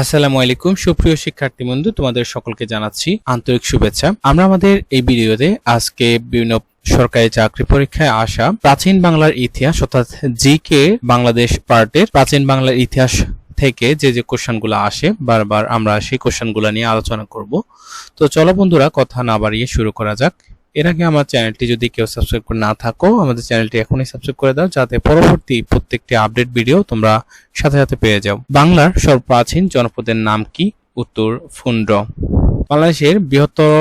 আসসালামু আলাইকুম, সুপ্রিয় শিক্ষার্থী বন্ধু, তোমাদের সকলকে জানাচ্ছি আন্তরিক শুভেচ্ছা। আমরা আমাদের এই ভিডিওতে আজকে বিভিন্ন সরকারি চাকরি পরীক্ষায় আসা প্রাচীন বাংলার ইতিহাস, অর্থাৎ জি কে বাংলাদেশ পার্টের প্রাচীন বাংলার ইতিহাস থেকে যে যে কোশ্চেনগুলো আসে, বারবার আমরা সেই কোশ্চেনগুলো নিয়ে আলোচনা করব। তো চলো বন্ধুরা, কথা না বাড়িয়ে শুরু করা যাক। এর আগে আমার চ্যানেলটি যদি কেউ সাবস্ক্রাইব করে না থাকো, আমাদের চ্যানেলটি এখনই সাবস্ক্রাইব করে দাও, যাতে পরবর্তী প্রত্যেকটি আপডেট ভিডিও তোমরা সাথে সাথে পেয়ে যাও। বাংলার সর্বপ্রাচীন জনপদের নাম কি? উত্তর, ফুন্ড। বাংলাদেশের বৃহত্তর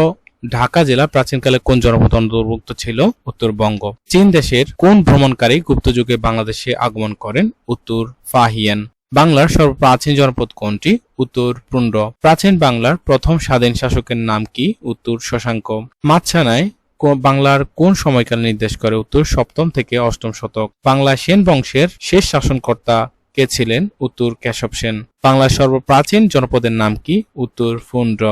ঢাকা জেলা প্রাচীনকালে কোন জনপদ অন্তর্ভুক্ত ছিল? উত্তরবঙ্গ চীন দেশের কোন ভ্রমণকারী গুপ্ত যুগে বাংলাদেশে আগমন করেন? উত্তর ফাহিয়ান। বাংলার সর্বপ্রাচীন জনপদ কোনটি? উত্তর পুণ্ড প্রাচীন বাংলার প্রথম স্বাধীন শাসকের নাম কি? উত্তর শশাঙ্ক। মাছানায় বাংলার কোন সময়কাল নির্দেশ করে উত্তর সপ্তম থেকে অষ্টম শতক? বাংলা সেন বংশের শেষ শাসনকর্তা কে ছিলেন? উত্তর কেশব সেন। বাংলার সর্বপ্রাচীন জনপদের নাম কি? উত্তর ফুন্ড্র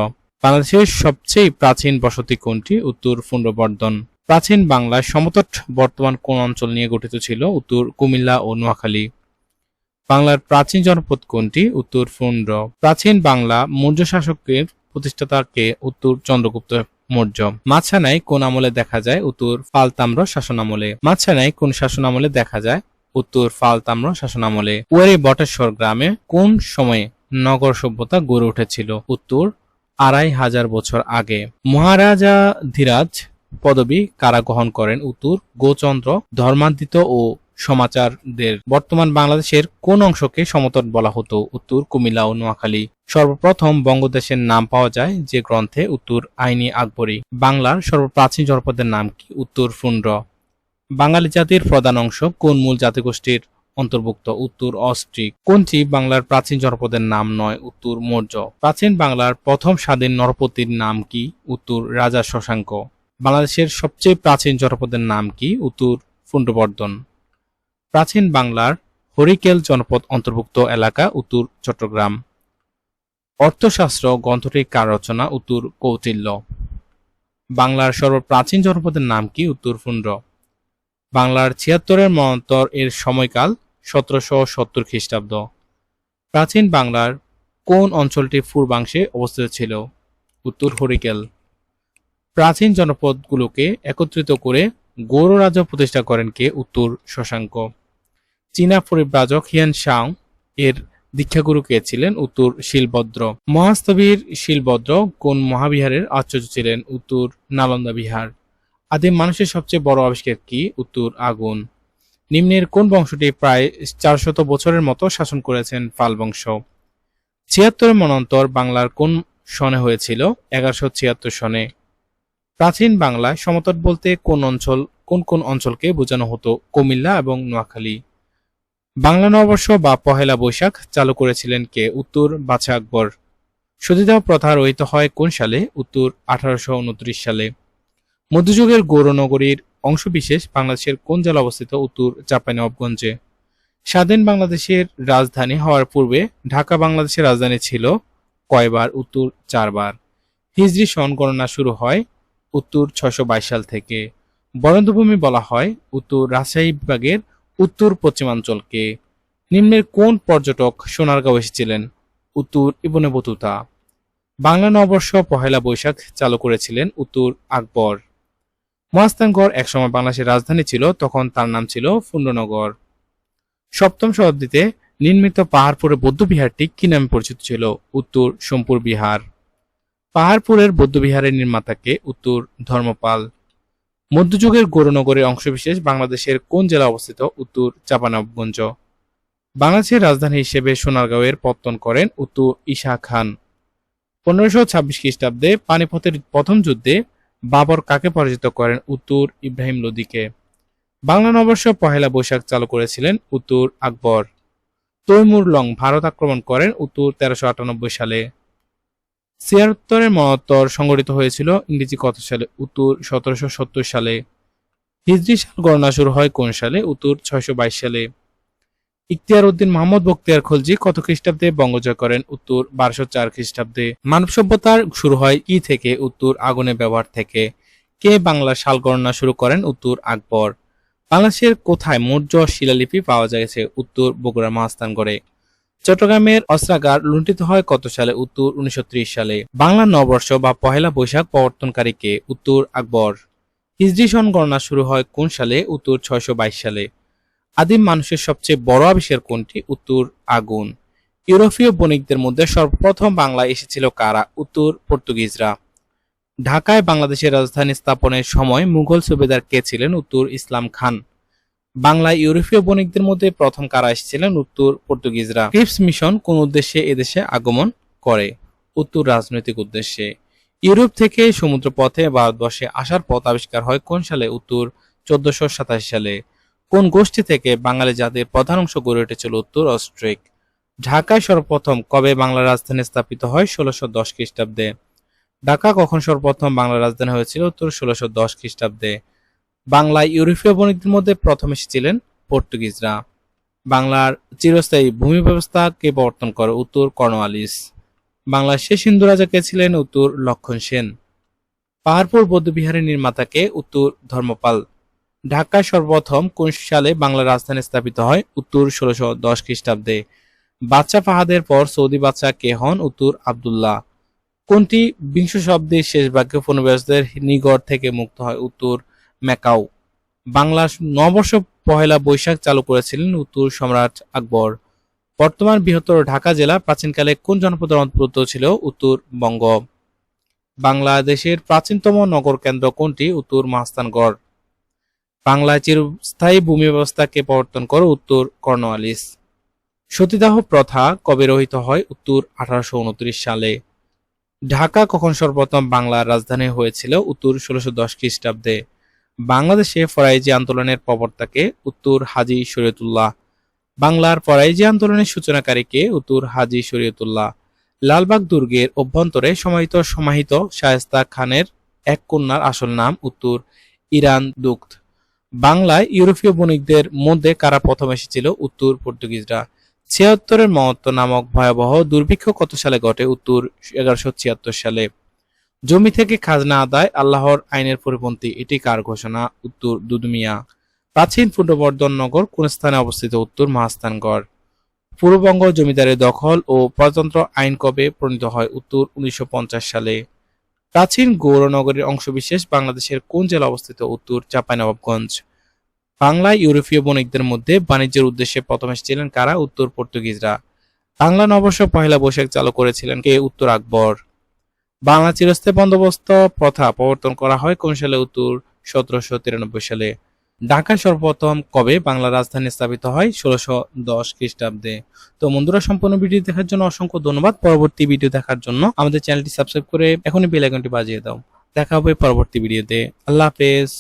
বাংলাদেশের সবচেয়ে প্রাচীন বসতি কোনটি? উত্তর ফুন্ডবর্ধন। প্রাচীন বাংলার সমতট বর্তমান কোন অঞ্চল নিয়ে গঠিত ছিল? উত্তর কুমিল্লা ও নোয়াখালী। বাংলার প্রাচীন জনপদ কোনটি? উত্তর ফুন্ড্র প্রাচীন বাংলা মৌর্য শাসকের প্রতিষ্ঠাতাকে উত্তর চন্দ্রগুপ্ত মৌর্য মাছানায় কোন আমলে দেখা যায়, উত্তর ফালতাম্র শাসন আমলে। মাছানায় কোন শাসন আমলে দেখা যায়, উত্তর ফালতাম্র শাসন আমলে। ওয়ারি বটেশ্বর গ্রামে কোন সময়ে নগর সভ্যতা গড়ে উঠেছিল? উত্তর, আড়াই হাজার বছর আগে। মহারাজা ধীরাজ পদবী কারা গ্রহণ করেন। উত্তর, গোচন্দ্র ধর্মান্বিত ও সমাচারদের। বর্তমান বাংলাদেশের কোন অংশকে সমতট বলা হতো? উত্তর কুমিল্লা ও নোয়াখালী। সর্বপ্রথম বঙ্গদেশের নাম পাওয়া যায় যে গ্রন্থে উত্তর আইনি আকবরী। বাংলার সর্বপ্রাচীন জনপদের নাম কি? উত্তর ফুন্ড্র বাঙালি জাতির প্রধান অংশ কোন মূল জাতিগোষ্ঠীর অন্তর্ভুক্ত? উত্তর অস্ট্রিক। কোনটি বাংলার প্রাচীন জনপদের নাম নয়? উত্তর মৌর্য। প্রাচীন বাংলার প্রথম স্বাধীন নরপতির নাম কি? উত্তর রাজা শশাঙ্ক। বাংলাদেশের সবচেয়ে প্রাচীন জনপদের নাম কি? উত্তর ফুন্ডবর্ধন প্রাচীন বাংলার হরিকেল জনপদ অন্তর্ভুক্ত এলাকা উত্তর চট্টগ্রাম। অর্থশাস্ত্র গ্রন্থটির কার রচনা উত্তর কৌটিল্য। বাংলার সর্বপ্রাচীন জনপদের নাম কি? উত্তর ফুন্ড। বাংলার ছিয়াত্তরের মন্বন্তর এর সময়কাল সতেরোশো সত্তর খ্রিস্টাব্দ। প্রাচীন বাংলার কোন অঞ্চলটি পূর্বাংশে অবস্থিত ছিল? উত্তর হরিকেল। প্রাচীন জনপদগুলোকে একত্রিত করে গৌড় রাজ্য প্রতিষ্ঠা করেন কে? উত্তর শশাঙ্ক। চীনা পরিব্রাজক হিয়ান সাং এর দীক্ষাগুরু কে ছিলেন? উত্তর শিলভদ্র। মহাস্তবীর শিলভদ্র কোন মহাবিহারের আচার্য ছিলেন? উত্তর নালন্দা বিহার। আদিম মানুষের সবচেয়ে বড় আবিষ্কার কি? উত্তর আগুন। নিম্নের কোন বংশটি প্রায় চারশত বছরের মতো শাসন করেছেন পাল বংশ? ছিয়াত্তরের মনন্তর বাংলার কোন সনে হয়েছিল? এগারোশো ছিয়াত্তর সনে। প্রাচীন বাংলায় সমতট বলতে কোন অঞ্চল, কোন কোন অঞ্চলকে বোঝানো হতো? কুমিল্লা এবং নোয়াখালী। বাংলা নববর্ষ বা পহেলা বৈশাখ চালু করেছিলেন কে? উত্তর বাছা আকবর। সতীদাহ প্রথা রহিত হয় কোন সালে? উত্তর আঠারোশো উনত্রিশ সালে। মধ্যযুগের গৌরনগরীর অংশবিশেষ বাংলাদেশের কোন জেলা অবস্থিত? উত্তর চাঁপাইনবাবগঞ্জে। স্বাধীন বাংলাদেশের রাজধানী হওয়ার পূর্বে ঢাকা বাংলাদেশের রাজধানী ছিল কয়বার? উত্তর চারবার। হিজরি সন গণনা শুরু হয় উত্তর ছশো সাল থেকে। বরেন্দ্রভূমি বলা হয় উত্তর রাজশাহী বিভাগের উত্তর পশ্চিমাঞ্চলকে। নিম্নের কোন পর্যটক সোনারগাঁও এসেছিলেন? উত্তর ইবনে বতুতা। বাংলা নববর্ষ পহেলা বৈশাখ চালু করেছিলেন উত্তর আকবর। মহাস্থানগড় একসময় বাংলাদেশের রাজধানী ছিল, তখন তার নাম ছিল ফুন্ডনগর সপ্তম শতাব্দীতে নির্মিত পাহাড়পুরের বৌদ্ধবিহারটি কি নামে পরিচিত ছিল? উত্তর সোমপুর বিহার। পাহাড়পুরের বৌদ্ধবিহারের নির্মাতাকে উত্তর ধর্মপাল। মধ্যযুগের গৌরনগরের অংশবিশেষ বাংলাদেশের কোন জেলা অবস্থিত? উত্তর চাপানবগঞ্জ। বাংলাদেশের রাজধানী হিসেবে সোনারগাঁওয়ের পত্তন করেন উত্তর ঈশা খান। পনেরোশো ছাব্বিশ খ্রিস্টাব্দে পানিপথের প্রথম যুদ্ধে বাবর কাকে পরাজিত করেন? উত্তর ইব্রাহিম লোদিকে। বাংলা নববর্ষ পহেলা বৈশাখ চালু করেছিলেন উত্তর আকবর। তৈমুর লং ভারত আক্রমণ করেন উত্তর তেরোশো আটানব্বই সালে। ছিয়াত্তরের মহত্তর সংগঠিত হয়েছিল ইংরেজি কত সালে? উত্তর সতেরোশো সত্তর সালে। হিজরি সাল গণনা শুরু হয় কোন সালে? উত্তর ছয়শো বাইশ সালে। ইখতিয়ার উদ্দিন মোহাম্মদ বক্তিয়ার খলজি কত খ্রিস্টাব্দে বঙ্গজয় করেন? উত্তর বারোশো চার খ্রিস্টাব্দে। মানব সভ্যতার শুরু হয় ই থেকে, উত্তর আগুনের ব্যবহার থেকে। কে বাংলা সাল গণনা শুরু করেন? উত্তর আকবর। বাংলাদেশের কোথায় মৌর্য শিলালিপি পাওয়া গেছে? উত্তর বগুড়া মহাস্থানগড়ে। চট্টগ্রামের অস্ত্রাগার লুণ্ঠিত হয় কত সালে? উত্তর উনিশশো ত্রিশ সালে। বাংলা নববর্ষ বা পহেলা বৈশাখ প্রবর্তনকারীকে উত্তর আকবর। হিজরি সন গণনা শুরু হয় কোন সালে? উত্তর ছয়শো বাইশ সালে। আদিম মানুষের সবচেয়ে বড় আবিষ্কার কোনটি? উত্তর আগুন। ইউরোপীয় বণিকদের মধ্যে সর্বপ্রথম বাংলায় এসেছিল কারা? উত্তর পর্তুগিজরা। ঢাকায় বাংলাদেশের রাজধানী স্থাপনের সময় মুঘল সুবেদার কে ছিলেন? উত্তর ইসলাম খান। বাংলায় ইউরোপীয় বণিকদের মধ্যে প্রথম কারা এসেছিলেন? উত্তর পর্তুগিজরা। ক্রিপস মিশন কোন উদ্দেশ্যে এদেশে আগমন করে? উত্তর রাজনৈতিক উদ্দেশ্যে। ইউরোপ থেকে সমুদ্রপথে ভারতবর্ষে আসার পথ আবিষ্কার হয় কোন সালে? উত্তর চোদ্দশো সাতাশি সালে। কোন গোষ্ঠী থেকে বাঙালি জাতির প্রধান অংশ গড়ে উঠেছিল? উত্তর অস্ট্রিক। ঢাকায় সর্বপ্রথম কবে বাংলার রাজধানী স্থাপিত হয়? ষোলোশো দশ খ্রিস্টাব্দে। ঢাকা কখন সর্বপ্রথম বাংলার রাজধানী হয়েছিল? উত্তর ষোলোশো দশ খ্রিস্টাব্দে। বাংলায় ইউরোপীয় বণিকদের মধ্যে প্রথম এসেছিলেন পর্তুগিজরা। বাংলার চিরস্থায়ী ভূমি ব্যবস্থা কে প্রবর্তন করে উত্তর কর্নওয়ালিস বাংলার শেষ হিন্দু রাজা কে ছিলেন উত্তর লক্ষণ সেন। পাহাড়পুর বৌদ্ধবিহারের নির্মাতাকে উত্তর ধর্মপাল। ঢাকায় সর্বপ্রথম কোন সালে বাংলার রাজধানী স্থাপিত হয় উত্তর ষোলোশো দশ খ্রিস্টাব্দে। বাদশা ফাহাদের পর সৌদি বাদশাহ কে হন উত্তর আবদুল্লাহ। কোনটি বিংশ শব্দের শেষ বাক্য উপনিবেশদের নিগড় থেকে মুক্ত হয় উত্তর ম্যাকাও। বাংলার নববর্ষ পহেলা বৈশাখ চালু করেছিলেন উত্তর সম্রাট আকবর। বর্তমান বৃহত্তর ঢাকা জেলা প্রাচীনকালে কোন জনপদের অন্তর্ভুক্ত ছিল? উত্তর বঙ্গ। বাংলাদেশের প্রাচীনতম নগর কেন্দ্র কোনটি? উত্তর মহাস্থানগড়। বাংলায় চিরস্থায়ী ভূমি ব্যবস্থাকে প্রবর্তন করে, উত্তর কর্নওয়ালিস সতীদাহ প্রথা কবে রহিত হয়? উত্তর আঠারোশো উনত্রিশ সালে। ঢাকা কখন সর্বপ্রথম বাংলার রাজধানী হয়েছিল? উত্তর ষোলোশো দশ খ্রিস্টাব্দে। বাংলাদেশে ফরাইজি আন্দোলনের প্রবর্তাকে উত্তর হাজি শরীয়তুল্লাহ, বাংলার ফরাইজি আন্দোলনের সূচনাকারীকে উত্তর হাজি শরীয়তুল্লাহ, লালবাগ দুর্গের অভ্যন্তরে সমাহিত সমাহিত শায়েস্তা খানের এক কন্যার আসল নাম উত্তর ইরান দুগ্ধ। বাংলায় ইউরোপীয় বণিকদের মধ্যে কারা প্রথম এসেছিল? উত্তর পর্তুগিজরা। ছিয়াত্তরের মহত্ব নামক ভয়াবহ দুর্ভিক্ষ কত সালে ঘটে? উত্তর এগারোশো ছিয়াত্তর সালে। জমি থেকে খাজনা আদায় আল্লাহর আইনের পরিপন্থী, এটি কার ঘোষণা? উত্তর, দুদুমিয়া। প্রাচীন পূর্ববর্ধন নগর কোন স্থানে অবস্থিত? উত্তর, মহাস্থানগড়। পূর্ববঙ্গ জমিদারের দখল ও প্রজাতন্ত্র আইন কবে প্রণীত হয়? উত্তর, উনিশশো পঞ্চাশ সালে। প্রাচীন গৌরনগরীর অংশবিশেষ বাংলাদেশের কোন জেলা অবস্থিত? উত্তর, চাঁপাইনবাবগঞ্জ। বাংলায় ইউরোপীয় বণিকদের মধ্যে বাণিজ্যের উদ্দেশ্যে প্রথম এসেছিলেন কারা? উত্তর, পর্তুগিজরা। বাংলা নববর্ষ পহেলা বৈশাখ চালু করেছিলেন কে? উত্তর, আকবর। বাংলা চিরস্থায়ী বন্দোবস্ত প্রথা প্রবর্তন করা হয় কোন সালে? উত্তর, সতেরোশো তিরানব্বই সালে। ঢাকা সর্বপ্রথম কবে বাংলা রাজধানী স্থাপিত হয়? ষোলোশো দশ খ্রিস্টাব্দে। তো বন্ধুরা, সম্পূর্ণ ভিডিও দেখার জন্য অসংখ্য ধন্যবাদ। পরবর্তী ভিডিও দেখার জন্য আমাদের চ্যানেলটি সাবস্ক্রাইব করে এখনই বেল আইকনটি বাজিয়ে দাও। দেখা হবে পরবর্তী ভিডিওতে। আল্লাহ হাফেজ।